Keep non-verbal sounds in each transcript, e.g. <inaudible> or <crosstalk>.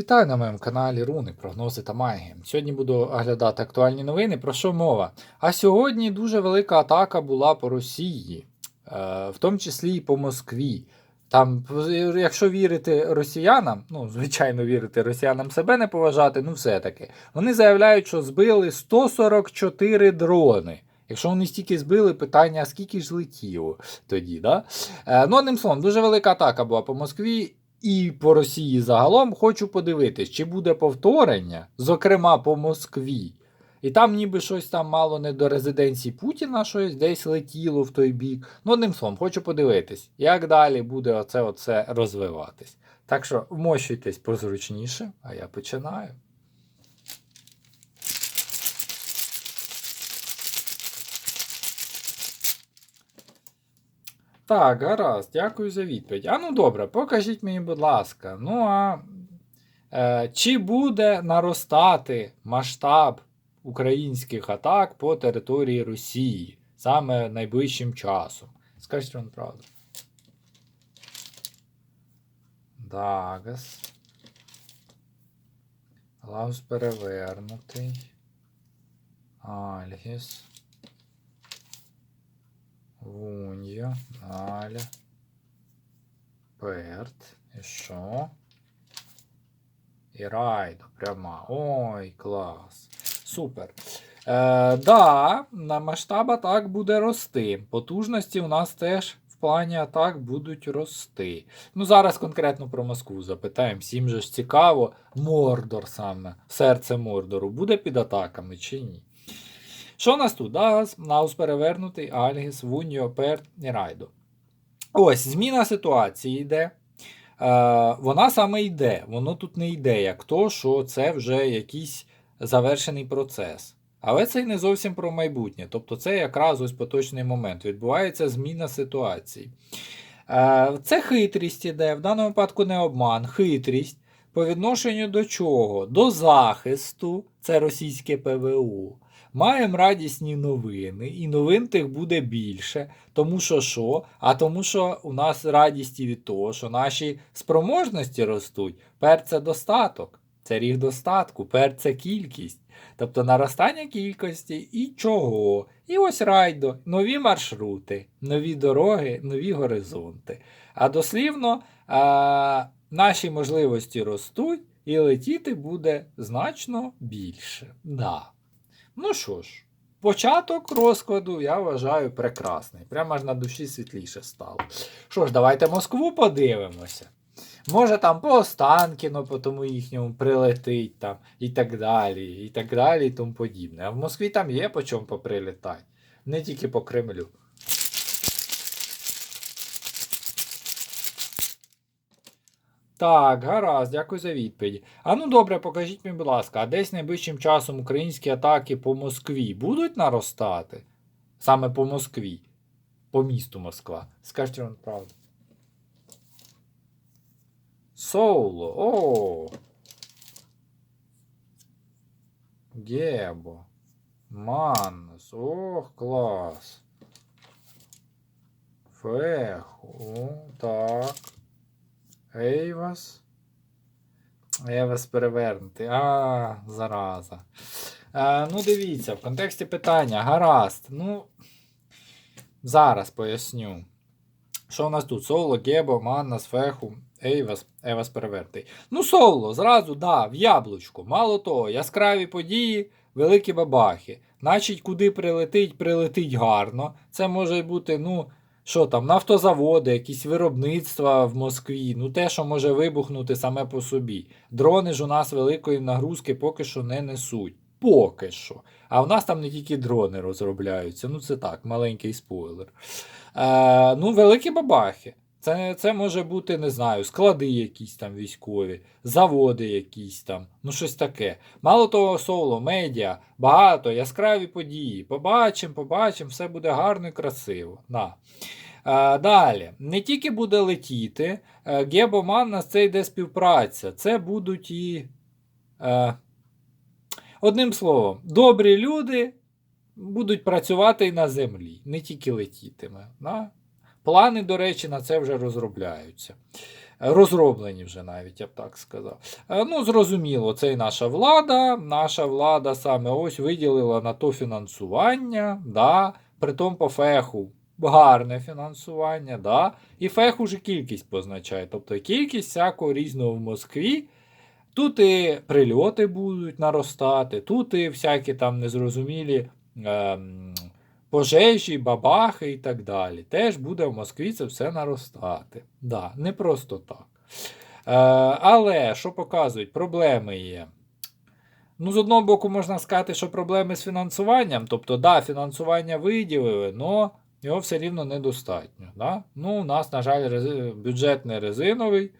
Вітаю на моєму каналі Руни, прогнози та магія. Сьогодні буду оглядати актуальні новини. Про що мова? А сьогодні дуже велика атака була по Росії, е, в тому числі і по Москві. Там, якщо вірити росіянам, ну, звичайно, вірити росіянам себе не поважати, ну все-таки. Вони заявляють, що збили 144 дрони. Якщо вони стільки збили, питання, скільки ж летіло тоді, да? Е, ну, одним словом, дуже велика атака була по Москві і по Росії загалом. Хочу подивитись, чи буде повторення, зокрема по Москві. І там ніби щось там мало не до резиденції Путіна, щось десь летіло в той бік. Ну, одним словом, хочу подивитись, як далі буде оце розвиватись. Так що вмощуйтесь позручніше, а я починаю. Так, гаразд, дякую за відповідь. А ну добре, покажіть мені, будь ласка. Ну а е, чи буде наростати масштаб українських атак по території Росії саме найближчим часом? Скажіть вам правду. Дагас. Лаус перевернутий. Альгіс. Вунья, Аля. Перт. І що? І райдо пряма. Ой, клас. Супер. Е, да, на масштаб атак буде рости. Потужності у нас теж в плані атак будуть рости. Ну, зараз конкретно про Москву запитаємо. Всім же ж цікаво, Мордор саме, серце Мордору буде під атаками чи ні? Що у нас тут? Дагас, Наус перевернутий, Альгіс, Вуньо, Перт і Райдо. Ось, зміна ситуації йде. Е, вона саме йде. Воно тут не йде, як то, що це вже якийсь завершений процес. Але це й не зовсім про майбутнє. Тобто це якраз ось поточний момент. Відбувається зміна ситуації. Е, це хитрість іде, в даному випадку не обман, хитрість. По відношенню до чого? До захисту, це російське ПВО. Маємо радісні новини, і новин тих буде більше. Тому що що? А тому, що у нас радість від того, що наші спроможності ростуть. Пер це достаток, це ріг достатку, пер це кількість. Тобто наростання кількості і чого. І ось райдо, нові маршрути, нові дороги, нові горизонти. А дослівно а, наші можливості ростуть, і летіти буде значно більше. Да. Ну що ж, початок розкладу я вважаю прекрасний. Прямо аж на душі світліше стало. Що ж, давайте Москву подивимося. Може там по Останкіну, по тому їхньому прилетить там і так далі, і так далі, і тому подібне. А в Москві там є по чому поприлітати. Не тільки по Кремлю. Так, гаразд, дякую за відповідь. А ну добре, покажіть мені, будь ласка, а десь найближчим часом українські атаки по Москві будуть наростати? Саме по Москві, по місту Москва. Скажіть вам правду. Соуло, о. Гебо. Маннус. Ох, клас. Феху. О, так. Ейвас. Ейвас перевернутий. А, зараза. А, ну, дивіться, в контексті питання. Гаразд. Ну. Зараз поясню. Що у нас тут? Соло, Гебо, Маннас, Феху, Ейвас, Евас перевертий. Ну, соло, зразу, да, в яблучку. Мало того, яскраві події, великі бабахи. Значить, куди прилетить, прилетить гарно. Це може бути, ну, що там, нафтозаводи, якісь виробництва в Москві, ну те, що може вибухнути саме по собі. Дрони ж у нас великої нагрузки поки що не несуть. Поки що. А в нас там не тільки дрони розробляються. Ну, це так, маленький спойлер. Е, ну, великі бабахи. Це це може бути, не знаю, склади якісь там військові, заводи якісь там, ну щось таке. Мало того, соло, медіа, багато, яскраві події. Побачимо, побачимо, все буде гарно і красиво. Да. Е, далі, не тільки буде летіти, е, Гебоман на це йде співпраця. Це будуть і. Е, одним словом, добрі люди будуть працювати і на землі, не тільки летітиме. Да? Плани, до речі, на це вже розробляються. Розроблені вже навіть, я б так сказав. Е, Ну, зрозуміло, це і наша влада. Наша влада саме ось виділила на то фінансування, да, притом по феху. Гарне фінансування, да. І фех уже кількість позначає. Тобто кількість всякого різного в Москві. Тут і прильоти будуть наростати, тут і всякі там незрозумілі ем, пожежі, бабахи і так далі. Теж буде в Москві це все наростати. Да, не просто так. Е, але що показують, проблеми є. Ну, з одного боку, можна сказати, що проблеми з фінансуванням. Тобто, да, фінансування виділили, але його все рівно недостатньо. Да? Ну, у нас, на жаль, рези- бюджет не резиновий.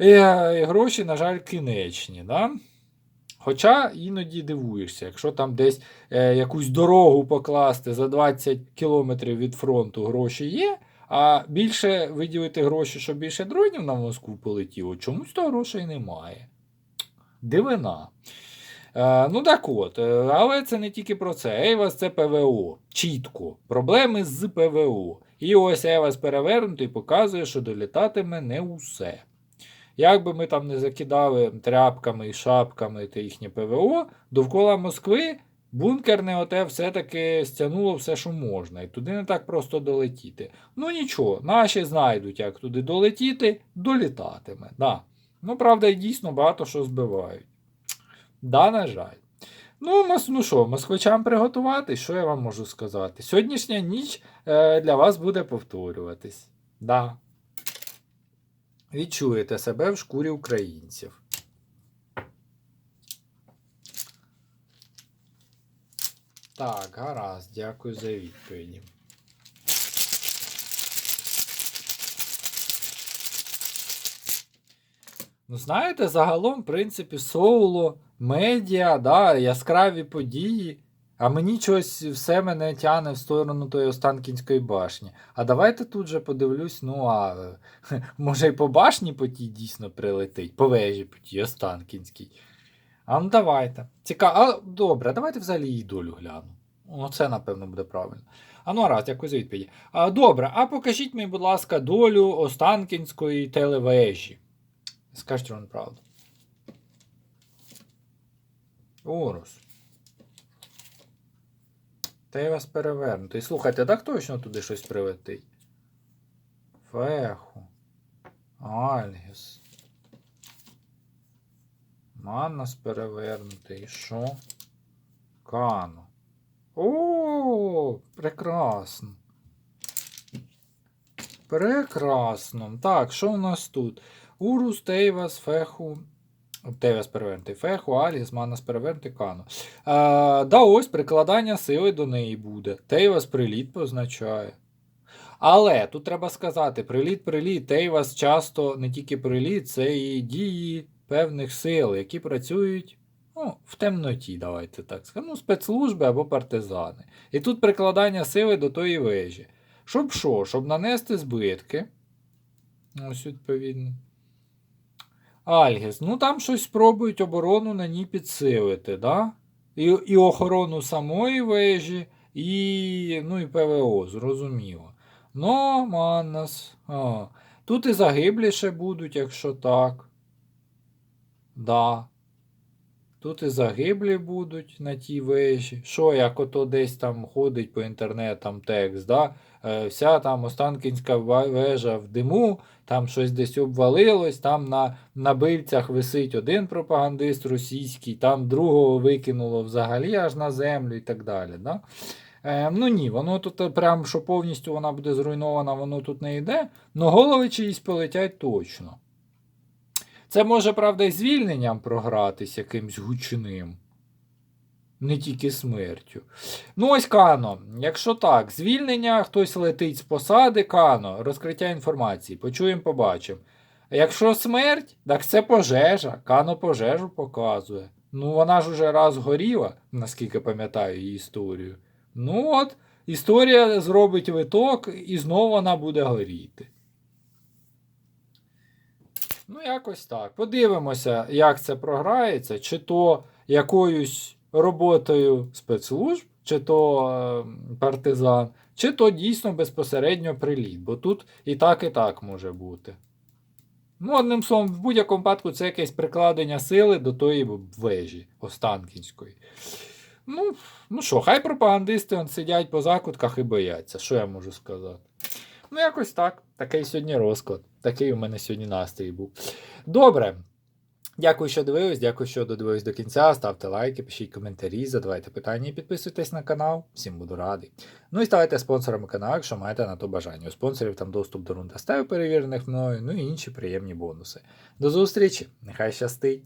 Е, і гроші, на жаль, кінечні. Да? Хоча іноді дивуєшся, якщо там десь е, якусь дорогу покласти за 20 кілометрів від фронту гроші є, а більше виділити гроші, щоб більше дронів на Москву полетіло, чомусь то грошей немає. Дивина. Е, ну так от, е, але це не тільки про це. Ейвас це ПВО. Чітко. Проблеми з ПВО. І ось Ейвас перевернутий показує, що долітатиме не усе. Як би ми там не закидали тряпками і шапками те їхнє ПВО, довкола Москви бункерне оте все-таки стягнуло все, що можна, і туди не так просто долетіти. Ну нічого, наші знайдуть, як туди долетіти, долітатиме. Да. Ну, правда, і дійсно багато що збивають. Да, на жаль. Ну, ну що, москвичам приготуватись, що я вам можу сказати? Сьогоднішня ніч е, для вас буде повторюватись. Да. Відчуєте себе в шкурі українців. Так, гаразд, дякую за відповіді. Ну, знаєте, загалом, в принципі, соуло, медіа, да, яскраві події. А мені щось все мене тягне в сторону тої Останкінської башні. А давайте тут же подивлюсь, ну а <laughs> може і по башні по тій дійсно прилетить, по вежі по тій Останкінській. А ну давайте. Цікаво. А, добре, давайте взагалі її долю гляну. Оце, напевно, буде правильно. А ну раз, за відповіді. А, добре, а покажіть мені, будь ласка, долю Останкінської телевежі. Скажіть вам правду. Урус. Та я вас перевернутий. Слухайте, так точно туди щось прилетить. Феху. Альгіс. Маннас перевернутий. І що? Кано. О, прекрасно. Прекрасно. Так, що у нас тут? Урус, Тейвас, Феху. Тейвас перевернутий. Феху, Аліс, Манас перевернутий, Кано. А, да, ось прикладання сили до неї буде. Тейвас приліт позначає. Але тут треба сказати: приліт-приліт, Тейвас часто не тільки приліт, це і дії певних сил, які працюють ну, в темноті, давайте так скажемо. Ну, спецслужби або партизани. І тут прикладання сили до тої вежі. Щоб що? Щоб нанести збитки. Ось відповідно. Альгіс. Ну там щось спробують оборону на ній підсилити, да? І, і охорону самої вежі, і, ну, і ПВО, зрозуміло. Но, Маннас. А. Тут і загибліше будуть, якщо так. Да. Тут і загиблі будуть на тій вежі. Що, як ото десь там ходить по інтернетам текст, да? Е, вся там Останкінська вежа в диму, там щось десь обвалилось, там на, на бильцях висить один пропагандист російський, там другого викинуло взагалі аж на землю і так далі. Да? Е, ну ні, воно тут прям, що повністю вона буде зруйнована, воно тут не йде, але голови чиїсь полетять точно. Це може, правда, і звільненням програтись якимсь гучним. Не тільки смертю. Ну, ось Кано. Якщо так, звільнення, хтось летить з посади, Кано, розкриття інформації. Почуємо, побачимо. А Якщо смерть, так це пожежа. Кано пожежу показує. Ну, вона ж уже раз горіла, наскільки пам'ятаю її історію. Ну от, історія зробить виток, і знову вона буде горіти. Ну, якось так. Подивимося, як це програється, чи то якоюсь роботою спецслужб, чи то е, партизан, чи то дійсно безпосередньо приліт. Бо тут і так, і так може бути. Ну, одним словом, в будь-якому випадку це якесь прикладення сили до тої вежі Останкінської. Ну, ну що, хай пропагандисти он сидять по закутках і бояться. Що я можу сказати? Ну, якось так. Такий сьогодні розклад. Такий у мене сьогодні настрій був. Добре. Дякую, що дивились, дякую, що додивились до кінця. Ставте лайки, пишіть коментарі, задавайте питання і підписуйтесь на канал. Всім буду радий. Ну і ставайте спонсорами каналу, якщо маєте на то бажання. У спонсорів там доступ до рундастаю перевірених мною, ну і інші приємні бонуси. До зустрічі! Нехай щастить!